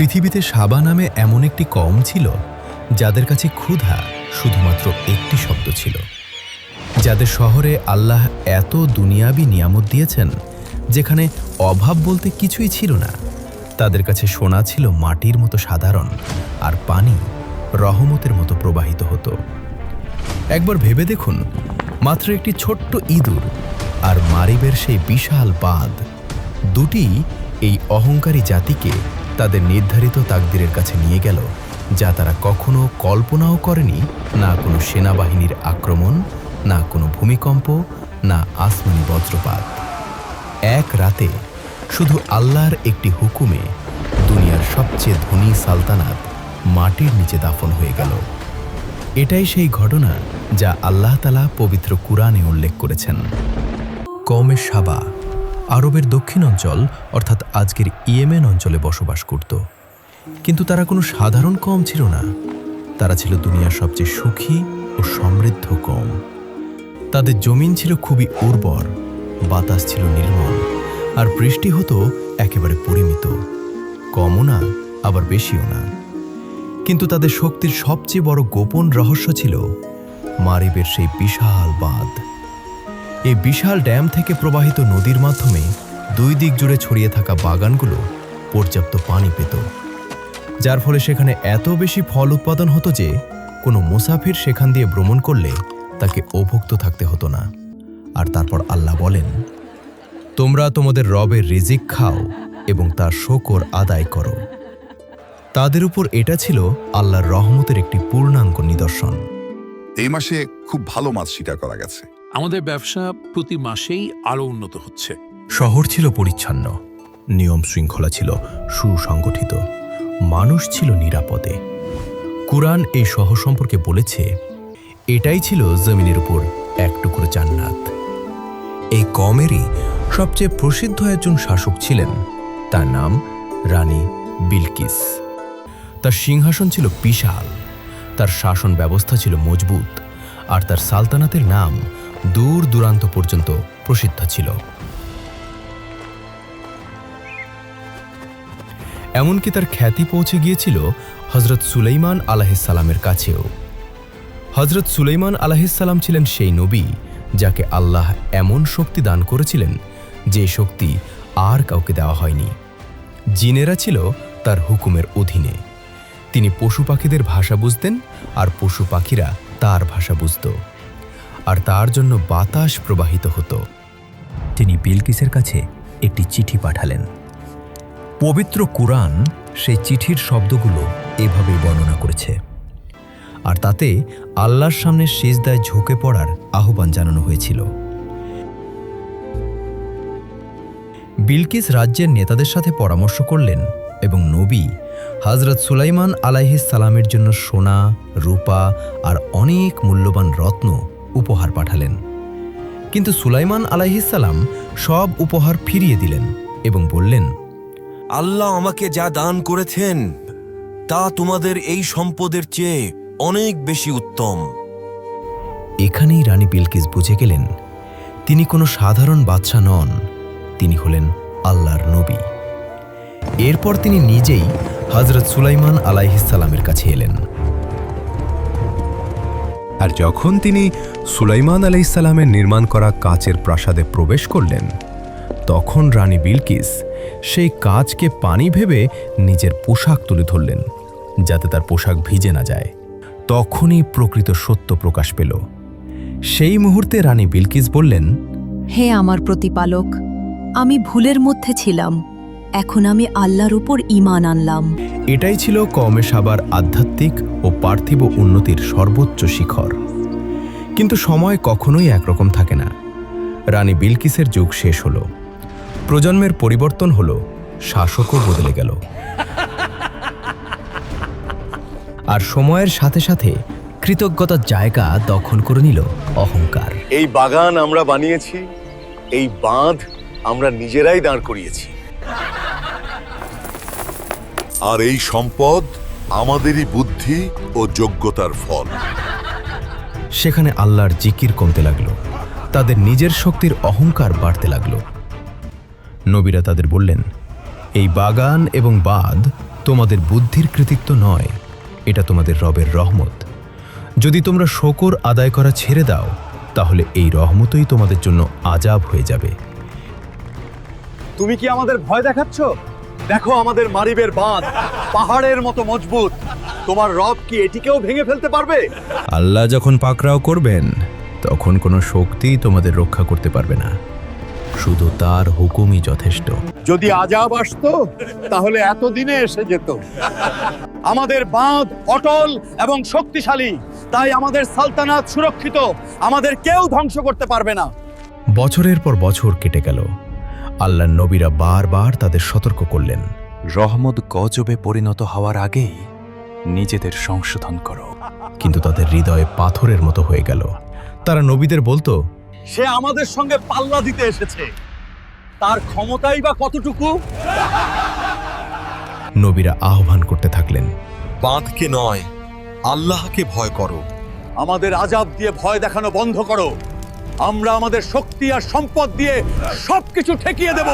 পৃথিবীতে সাবা নামে এমন একটি কম ছিল, যাদের কাছে ক্ষুধা শুধুমাত্র একটি শব্দ ছিল। যাদের শহরে আল্লাহ এত দুনিয়াবি নিয়ামত দিয়েছেন, যেখানে অভাব বলতে কিছুই ছিল না, তাদের কাছে সোনা ছিল মাটির মতো সাধারণ আর পানি রহমতের মতো প্রবাহিত হতো। একবার ভেবে দেখুন, মাত্র একটি ছোট্ট ইঁদুর আর মারিবের সেই বিশাল বাঁধ দুটি এই অহংকারী জাতিকে তাদের নির্ধারিত তাকদিরের কাছে নিয়ে গেল, যা তারা কখনো কল্পনাও করেনি, না কোনো সেনাবাহিনীর আক্রমণ, না কোনো ভূমিকম্প, না আসমানি বজ্রপাত। এক রাতে শুধু আল্লাহর একটি হুকুমে দুনিয়ার সবচেয়ে ধনী সালতানাত মাটির নিচে দাফন হয়ে গেল। এটাই সেই ঘটনা যা আল্লাহ তালা পবিত্র কুরআনে উল্লেখ করেছেন। কমে সাবা আরবের দক্ষিণ অঞ্চল অর্থাৎ আজকের ইয়েমেন অঞ্চলে বসবাস করত। কিন্তু তারা কোনো সাধারণ কম ছিল না। তারা ছিল দুনিয়ার সবচেয়ে সুখী ও সমৃদ্ধ কম। তাদের জমিন ছিল খুবই উর্বর, বাতাস ছিল নির্মল, আর বৃষ্টি হতো একেবারে পরিমিত। কমও না, আবার বেশিও না। কিন্তু তাদের শক্তির সবচেয়ে বড় গোপন রহস্য ছিল মারিবের সেই বিশাল বাঁধ। এই বিশাল ড্যাম থেকে প্রবাহিত নদীর মাধ্যমে দুই দিক জুড়ে ছড়িয়ে থাকা বাগানগুলো পর্যাপ্ত পানি পেত। যার ফলে সেখানে এত বেশি ফল উৎপাদন হতো যে কোনো মুসাফির সেখান দিয়ে ভ্রমণ করলে তাকে অভুক্ত থাকতে হতো না। আর তারপর আল্লাহ বলেন, তোমরা তোমাদের রবের রিজিক খাও এবং তার শোকর আদায় করো। তাদের উপর এটা ছিল আল্লাহর রহমতের একটি পূর্ণাঙ্গ নিদর্শন। এই মাসে খুব ভালো মাছ শিকার করা গেছে। আমাদের ব্যবসা প্রতি মাসেই আরও উন্নত হচ্ছে। শহর ছিল পরিচ্ছন্ন, নিয়ম শৃঙ্খলা ছিল সুসংগঠিত, মানুষ ছিল নিরাপদে। কুরআন এই শহর সম্পর্কে বলেছে, এটাই ছিল জমিনের উপর এক টুকরো জান্নাত। এই কমেরই সবচেয়ে প্রসিদ্ধ একজন শাসক ছিলেন, তার নাম রানী বিলকিস। তার সিংহাসন ছিল বিশাল, তার শাসন ব্যবস্থা ছিল মজবুত, আর তার সালতানাতের নাম দূর দূরান্ত পর্যন্ত প্রসিদ্ধ ছিল। এমনকি তার খ্যাতি পৌঁছে গিয়েছিল হজরত সুলাইমান আলাহিসাল্লামের কাছেও। হজরত সুলাইমান আলাহিসাল্লাম ছিলেন সেই নবী যাকে আল্লাহ এমন শক্তি দান করেছিলেন যে শক্তি আর কাউকে দেওয়া হয়নি। জিনেরা ছিল তার হুকুমের অধীনে। তিনি পশু পাখিদের ভাষা বুঝতেন আর পশু পাখিরা তার ভাষা বুঝত। আর তার জন্য বাতাস প্রবাহিত হতো। তিনি বিলকিসের কাছে একটি চিঠি পাঠালেন। পবিত্র কুরআন সেই চিঠির শব্দগুলো এভাবে বর্ণনা করেছে। আর তাতে আল্লাহর সামনে সিজদায় ঝুঁকে পড়ার আহ্বান জানানো হয়েছিল। বিলকিস রাজ্যের নেতাদের সাথে পরামর্শ করলেন এবং নবী হজরত সুলাইমান আলাইহিস সালামের জন্য সোনা, রূপা আর অনেক মূল্যবান রত্ন উপহার পাঠালেন। কিন্তু সুলাইমান আলাইহিস সালাম সব উপহার ফিরিয়ে দিলেন এবং বললেন আল্লাহ আমাকে যা দান করেছেন তা তোমাদের এই সম্পদের চেয়ে অনেক বেশি উত্তম। এখানেই রানী বিলকিস বুঝে গেলেন তিনি কোনো সাধারণ বাদশা নন তিনি হলেন আল্লাহর নবী। এরপর তিনি নিজেই হজরত সুলাইমান আলাইহিসালামের কাছে এলেন। আর যখন তিনি সুলাইমান আলাইসাল্লামের নির্মাণ করা কাচের প্রাসাদে প্রবেশ করলেন, তখন রানী বিলকিস সেই কাজকে পানি ভেবে নিজের পোশাক তুলে ধরলেন, যাতে তার পোশাক ভিজে না যায়। তখনই প্রকৃত সত্য প্রকাশ পেল। সেই মুহূর্তে রানী বিলকিস বললেন, হে আমার প্রতিপালক, আমি ভুলের মধ্যে ছিলাম। এখন আমি আল্লাহর উপর ঈমান আনলাম। এটাই ছিল কমে সাবার আধ্যাত্মিক ও পার্থিব উন্নতির সর্বোচ্চ শিখর। কিন্তু সময় কখনোই একরকম থাকে না। রানী বিলকিসের যুগ শেষ হলো। প্রজন্মের পরিবর্তন হলো। শাসকও বদলে গেল। আর সময়ের সাথে সাথে কৃতজ্ঞতার জায়গা দখল করে নিল অহংকার। এই বাগান আমরা বানিয়েছি এই বাঁধ আমরা নিজেরাই দাঁড় করিয়েছি। আর এই সম্পদ আমাদেরই বুদ্ধি ও যোগ্যতার ফল। সেখানে আল্লাহর জিকির কমতে লাগল তাদের নিজের শক্তির অহংকার বাড়তে লাগল। নবীরা তাদের বললেন এই বাগান এবং বাঁধ তোমাদের বুদ্ধির কৃতিত্ব নয় এটা তোমাদের রবের রহমত। যদি তোমরা শকর আদায় করা ছেড়ে দাও তাহলে এই রহমতই তোমাদের জন্য আজাব হয়ে যাবে। তুমি কি আমাদের ভয় দেখাচ্ছ? দেখো আমাদের মারিবের বাঁধ। পাহাড়ের মতো মজবুত। তোমার রব কি এটিকেও ভেঙে ফেলতে পারবে? আল্লাহ যখন পাকড়াও করবেন তখন কোনো শক্তিই তোমাদের রক্ষা করতে পারবে না। শুধু তার হুকুমই যথেষ্ট। যদি আজাব আসতো তাহলে এতদিনে এসে যেত। আমাদের বাঁধ অটল এবং শক্তিশালী। তাই আমাদের সালতানাত সুরক্ষিত। আমাদের কেউ ধ্বংস করতে পারবে না। বছরের পর বছর কেটে গেল। আল্লাহ নবীরা বারবার তাদের সতর্ক করলেন। রহমত গজবে পরিণত হওয়ার আগেই নিজেদের সংশোধন করো। কিন্তু তাদের হৃদয়ে পাথরের মতো হয়ে গেল। তারা নবীদের বলতো সে আমাদের সঙ্গে পাল্লা দিতে এসেছে। তার ক্ষমতাই বা কতটুকু? নবীরা আহ্বান করতে থাকলেন। বাঁধকে নয় আল্লাহকে ভয় করো। আমাদের আজাব দিয়ে ভয় দেখানো বন্ধ করো। আমরা আমাদের শক্তি আর সম্পদ দিয়ে সবকিছু ঠেকিয়ে দেব।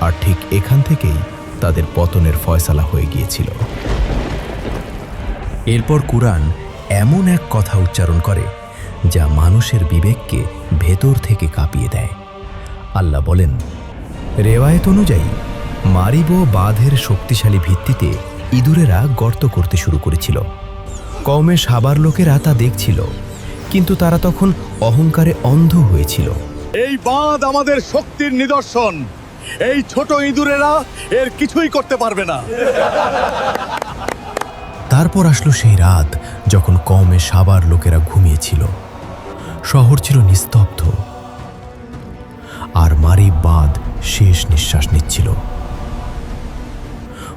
আর ঠিক এখান থেকেই তাদের পতনের ফয়সালা হয়ে গিয়েছিল। এরপর কুরআন এমন এক কথা উচ্চারণ করে, যা মানুষের বিবেককে ভেতর থেকে কাঁপিয়ে দেয়। আল্লাহ বলেন, রেওয়ায়ত অনুযায়ী, মারিব বাঁধের শক্তিশালী ভিত্তিতে ইঁদুরেরা গর্ত করতে শুরু করেছিল। কমে সাবার লোকেরা তা দেখছিল। কিন্তু তারা তখন অহংকারে অন্ধ হয়েছিল। এই বাঁধ আমাদের শক্তির নিদর্শন। এই ছোট ইঁদুরেরা এর কিছুই করতে পারবে না। তারপর আসলো সেই রাত যখন কমে সাবার লোকেরা ঘুমিয়েছিল। শহর ছিল নিস্তব্ধ। আর মারি বাঁধ শেষ নিঃশ্বাস নিচ্ছিল।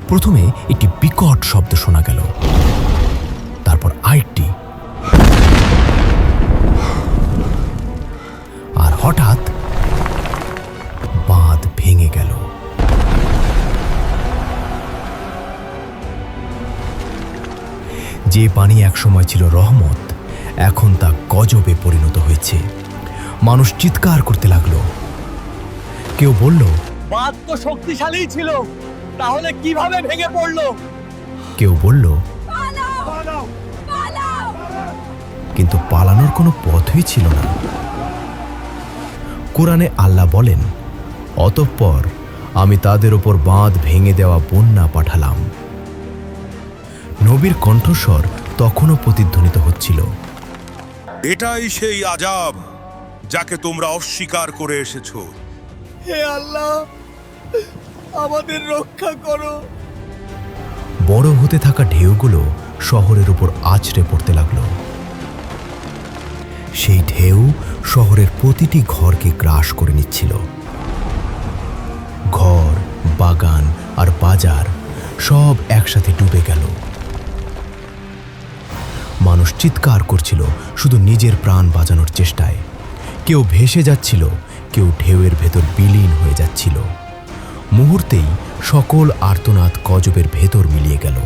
প্রথমে একটি বিকট শব্দ শোনা গেল। পানি একসময় ছিল রহমত এখন তা গজবে পরিণত হয়েছে। মানুষ চিৎকার করতে লাগল। কেউ বলল বাঁধ তো শক্তিশালী ছিল তাহলে কীভাবে ভেঙে পড়ল? কেউ বলল কিন্তু পালানোর কোনো পথই ছিল না। কোরআনে আল্লাহ বলেন অতঃপর আমি তাদের ওপর বাঁধ ভেঙে দেওয়া বন্যা পাঠালাম। নবীর কণ্ঠস্বর তখনও প্রতিধ্বনিত হচ্ছিল। এটাই সেই আজাব যাকে তোমরা অস্বীকার করে এসেছ। হে আল্লাহ আমাদের রক্ষা করো। বড় হতে থাকা ঢেউগুলো শহরের উপর আছড়ে পড়তে লাগল। সেই ঢেউ শহরের প্রতিটি ঘরকে গ্রাস করে নিচ্ছিল। ঘর বাগান আর বাজার সব একসাথে ডুবে গেল। মানুষ চিৎকার করছিল শুধু নিজের প্রাণ বাঁচানোর চেষ্টায়। কেউ ভেসে যাচ্ছিল, কেউ ঢেউয়ের ভেতর বিলীন হয়ে যাচ্ছিল। মুহূর্তেই সকল আর্তনাদ গজবের ভেতর মিলিয়ে গেল।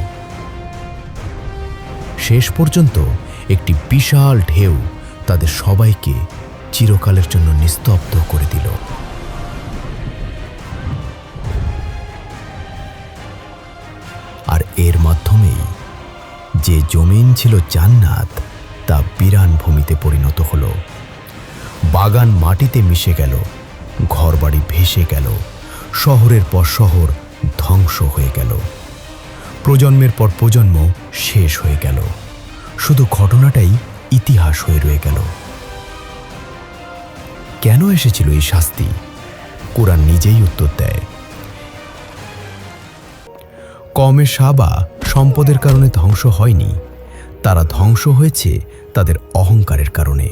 শেষ পর্যন্ত একটি বিশাল ঢেউ তাদের সবাইকে চিরকালের জন্য নিস্তব্ধ করে দিল। আর এর মাধ্যমেই যে জমিন ছিল জান্নাত, তা বিরান ভূমিতে পরিণত হলো। বাগান মাটিতে মিশে গেল, ঘরবাড়ি ভেসে গেল, শহরের পর শহর ধ্বংস হয়ে গেল। প্রজন্মের পর প্রজন্ম শেষ হয়ে গেল। শুধু ঘটনাটাই ইতিহাস হয়ে রয়ে গেল। কেন এসেছিল এই শাস্তি? কোরআন নিজেই উত্তর দেয়। কমে সাবা সম্পদের কারণে ধ্বংস হয়নি। তারা ধ্বংস হয়েছে তাদের অহংকারের কারণে।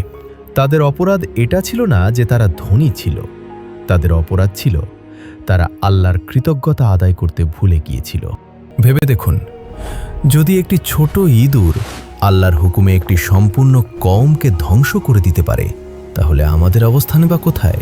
তাদের অপরাধ এটা ছিল না যে তারা ধনী ছিল। তাদের অপরাধ ছিল তারা আল্লাহর কৃতজ্ঞতা আদায় করতে ভুলে গিয়েছিল। ভেবে দেখুন, যদি একটি ছোট ইঁদুর আল্লাহর হুকুমে একটি সম্পূর্ণ কমকে ধ্বংস করে দিতে পারে, তাহলে আমাদের অবস্থানে বা কোথায়?